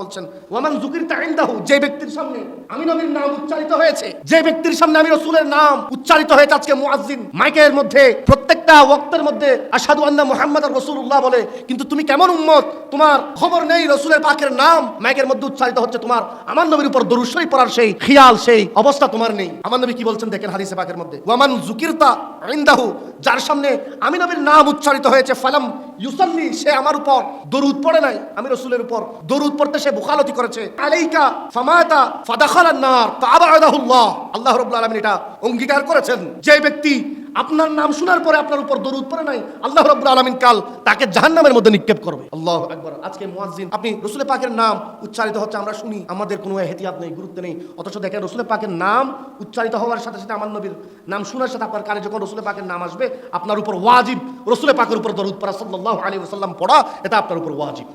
বলছেন, ওয়ামান যে ব্যক্তির সামনে আমি নবীর নাম উচ্চারিত হয়েছে, যে ব্যক্তির সামনে আমি রসুলের নাম উচ্চারিত হয়েছে আজকে মুয়াজ্জিন, মাইকের মধ্যে প্রত্যেকটা ওয়াক্তের মধ্যে আশহাদু আন্না মুহাম্মাদার রাসূলুল্লাহ বলে, কিন্তু তুমি কেমন উম্মত? তোমার খবর নেই রসুলের পাকের নাম? মাইকের মধ্যে উচ্চারিত হচ্ছে, তোমার, আমার নবীর উপর দরুদ শরীফ পড়ার সেই খেয়াল, সেই অবস্থা তোমার নেই। আমার নবী কি বলছেন দেখেন হাদিসে পাকের মধ্যে, ওয়ামান যুকিরতা ইনদাহু যার সামনে আমি নবীর নাম উচ্চারিত হয়েছে, ফালাম ইউসাল্লি সে আমার উপর দরুদ পড়ে নাই। আমি রসুলের উপর দরুদ পড়তে সে বুখালতি করেছে, আলাইকা ফামাতা ফাদাখালান নার ফাআবাদাহুল্লাহ আল্লাহ রাব্বুল আলামিন এটা অঙ্গীকার করেছেন। যে ব্যক্তি আপনার নাম শোনার পরে আপনার উপর দরুদ পড়ে নাই। আল্লাহ রাব্বুল আলামিন কাল তাকে জাহান্নামের মধ্যে নিক্ষেপ করবে। আল্লাহু আকবার। আজকে মুয়াজ্জিন, আপনি রসুলের পাকের নাম উচ্চারিত হচ্ছে, আমরা শুনি। আমাদের কোনো এহতিয়াত নেই, গুরুত্ব নেই। অথচ দেখেন রসুলের পাকের নাম উচ্চারিত হওয়ার সাথে সাথে আমার নবীর নাম শোনার সাথে আপনার কানে যখন রসুলের পাকের নাম আসবে, আপনার উপর ওয়াজিব, রসুলের পাকের উপর দরুদ পড়া, সাল্লাল্লাহু আলাইহি ওয়াসাল্লাম পড়া, এটা আপনার উপর ওয়াজিব।